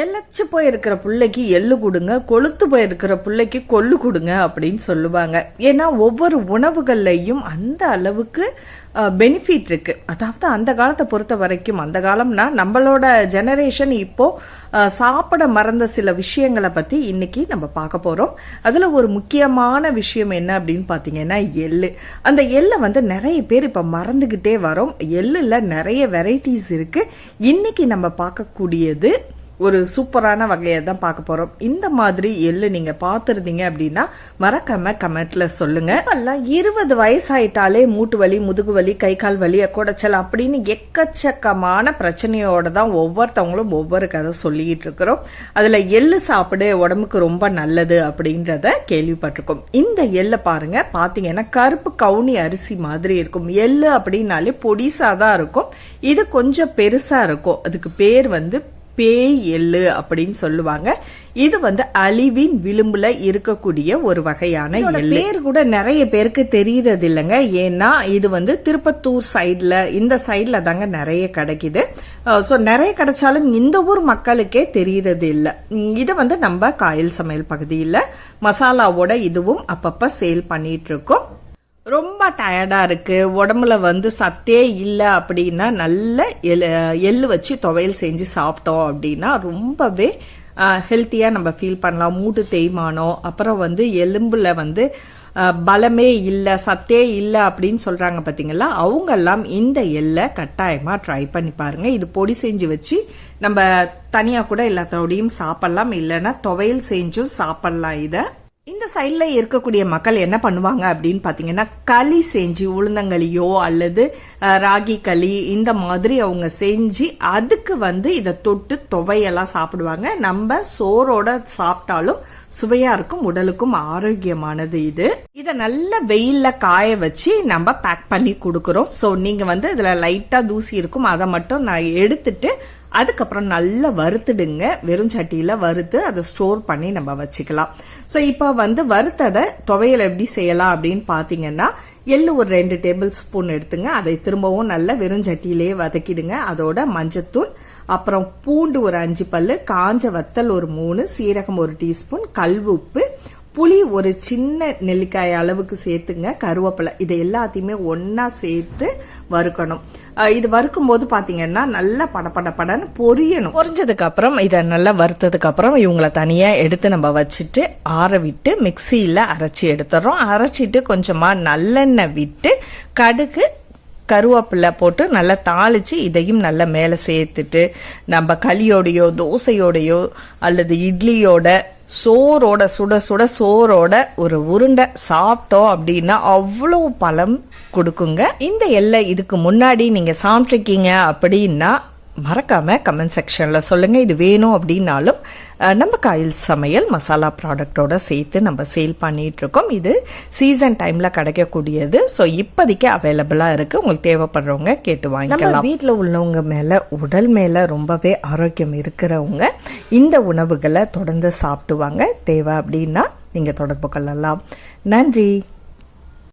எல்லச்சு போயிருக்கிற பிள்ளைக்கு எள்ளு கொடுங்க கொளுத்து போயிருக்கிற பிள்ளைக்கு கொள்ளு கொடுங்க அப்படின்னு சொல்லுவாங்க. ஏன்னா ஒவ்வொரு உணவுகள்லையும் அந்த அளவுக்கு பெனிஃபிட் இருக்கு. அதாவது அந்த காலத்தை பொறுத்த வரைக்கும் அந்த காலம்னா நம்மளோட ஜெனரேஷன் இப்போ சாப்பிட மறந்த சில விஷயங்களை பத்தி இன்னைக்கு நம்ம பார்க்க போறோம். அதுல ஒரு முக்கியமான விஷயம் என்ன அப்படின்னு பாத்தீங்கன்னா எள்ளு. அந்த எள்ளை வந்து நிறைய பேர் இப்ப மறந்துகிட்டே வரோம். எள்ளுல நிறைய வெரைட்டிஸ் இருக்கு. இன்னைக்கு நம்ம பார்க்கக்கூடியது ஒரு சூப்பரான வகையை தான் பார்க்க போறோம். இந்த மாதிரி எள்ளு நீங்க பார்த்துருந்தீங்க அப்படின்னா மறக்காம கமெண்ட்ல சொல்லுங்க. எல்லாம் இருபது வயசாயிட்டாலே மூட்டு வலி முதுகு வலி கை கால் வலி குடைச்சல் அப்படின்னு எக்கச்சக்கமான பிரச்சனையோட தான் ஒவ்வொருத்தவங்களும் ஒவ்வொரு கதை சொல்லிட்டு இருக்கிறோம். அதுல எள்ளு சாப்பிடு உடம்புக்கு ரொம்ப நல்லது அப்படின்றத கேள்விப்பட்டிருக்கோம். இந்த எள்ளை பாருங்க பாத்தீங்கன்னா கருப்பு கவுனி அரிசி மாதிரி இருக்கும். எள்ளு அப்படின்னாலே பொடிசா தான் இருக்கும். இது கொஞ்சம் பெருசா இருக்கும். அதுக்கு பேர் வந்து பேய் எள்ளு அப்படின்னு சொல்லுவாங்க. இது வந்து அழிவின் விளிம்புல இருக்கக்கூடிய ஒரு வகையான பேர் கூட நிறைய பேருக்கு தெரியறது இல்லைங்க. ஏன்னா இது வந்து திருப்பத்தூர் சைடுல இந்த சைடுல தாங்க நிறைய கிடைக்குது. ஸோ நிறைய கிடைச்சாலும் இந்த ஊர் மக்களுக்கே தெரியறது இல்லை. இது வந்து நம்ம காயல் சமையல் பகுதியில் மசாலாவோட இதுவும் அப்பப்ப சேல் பண்ணிட்டு இருக்கோம். ரொம்ப டயர்டாக இருக்குது உடம்புல வந்து சத்தே இல்லை அப்படின்னா நல்ல எள்ளு எள்ளு வச்சு துவையல் செஞ்சு சாப்பிட்டோம் அப்படின்னா ரொம்பவே ஹெல்த்தியாக நம்ம ஃபீல் பண்ணலாம். மூட்டு தேய்மானம். அப்புறம் வந்து எலும்பில் வந்து பலமே இல்லை சத்தே இல்லை அப்படின்னு சொல்கிறாங்க பார்த்தீங்களா அவங்கெல்லாம் இந்த எள்ளை கட்டாயமாக ட்ரை பண்ணி பாருங்க. இது பொடி செஞ்சு வச்சு நம்ம தனியாக கூட எல்லாத்தோடையும் சாப்பிட்லாம். இல்லைன்னா துவையல் செஞ்சும் சாப்பிட்லாம் இதை. இந்த சைடில் இருக்கக்கூடிய மக்கள் என்ன பண்ணுவாங்க அப்படின்னு பார்த்தீங்கன்னா களி செஞ்சு உளுந்தங்களியோ அல்லது ராகி களி இந்த மாதிரி அவங்க செஞ்சு அதுக்கு வந்து இதை தொட்டு துவையெல்லாம் சாப்பிடுவாங்க. நம்ம சோறோட சாப்பிட்டாலும் சுவையாக இருக்கும் உடலுக்கும் ஆரோக்கியமானது இது. இதை நல்ல வெயிலில் காய வச்சு நம்ம பேக் பண்ணி கொடுக்குறோம். ஸோ நீங்கள் வந்து இதில் லைட்டாக தூசி இருக்கும். அதை மட்டும் நான் எடுத்துட்டு அதுக்கப்புறம் நல்லா வறுத்துடுங்க. வெறும் சட்டியில் வறுத்து அதை ஸ்டோர் பண்ணி நம்ம வச்சுக்கலாம். ஸோ இப்போ வந்து வறுத்ததை துவையல் எப்படி செய்யலாம் அப்படின்னு பார்த்தீங்கன்னா எள்ளு ஒரு ரெண்டு டேபிள் ஸ்பூன் எடுத்துங்க. அதை திரும்பவும் நல்லா வெறும் சட்டியிலேயே வதக்கிடுங்க. அதோட மஞ்சத்தூள் அப்புறம் பூண்டு ஒரு அஞ்சு பல் காஞ்ச வத்தல் ஒரு மூணு சீரகம் ஒரு டீஸ்பூன் கல் உப்பு புளி ஒரு சின்ன நெல்லிக்காய் அளவுக்கு சேர்த்துங்க கருவேப்பிலை. இதை எல்லாத்தையுமே ஒன்றா சேர்த்து வறுக்கணும். இது வறுக்கும் போது பாத்தீங்கன்னா நல்லா படபட படன்னு பொரியணும். பொரிஞ்சதுக்கு அப்புறம் இதை நல்லா வறுத்ததுக்கு அப்புறம் இவங்கள தனியா எடுத்து நம்ம வச்சுட்டு ஆற விட்டு மிக்சியில அரைச்சி எடுத்துறோம். அரைச்சிட்டு கொஞ்சமா நல்லெண்ணெய் விட்டு கடுகு கருவேப்பிலை போட்டு நல்லா தாளித்து இதையும் நல்லா மேலே சேர்த்துட்டு நம்ம களியோடையோ தோசையோடையோ அல்லது இட்லியோட சோறோட சுட சுட சோறோட ஒரு உருண்டை சாப்பிட்டோம் அப்படின்னா அவ்வளோ பழம் கொடுக்குங்க. இந்த எல்லை இதுக்கு முன்னாடி நீங்கள் சாப்பிட்ருக்கீங்க அப்படின்னா மறக்காம கமெண்ட் செக்ஷன்ல சொல்லுங்க. இது வேணும் அப்படின்னாலும் நம்ம காயில் சமையல் மசாலா ப்ராடக்டோட சேர்த்து நம்ம சேல் பண்ணிட்டு இருக்கோம் இது சீசன் டைம்ல கிடைக்கக்கூடியது. ஸோ இப்போதைக்கு அவைலபிளா இருக்கு. உங்களுக்கு தேவைப்படுறவங்க கேட்டு வாங்கிக்கலாம். வீட்டில் உள்ளவங்க மேல உடல் மேல ரொம்பவே ஆரோக்கியம் இருக்கிறவங்க இந்த உணவுகளை தொடர்ந்து சாப்பிடுவாங்க தேவை அப்படின்னா நீங்க தொடர்பு கொள்ளலாம். நன்றி.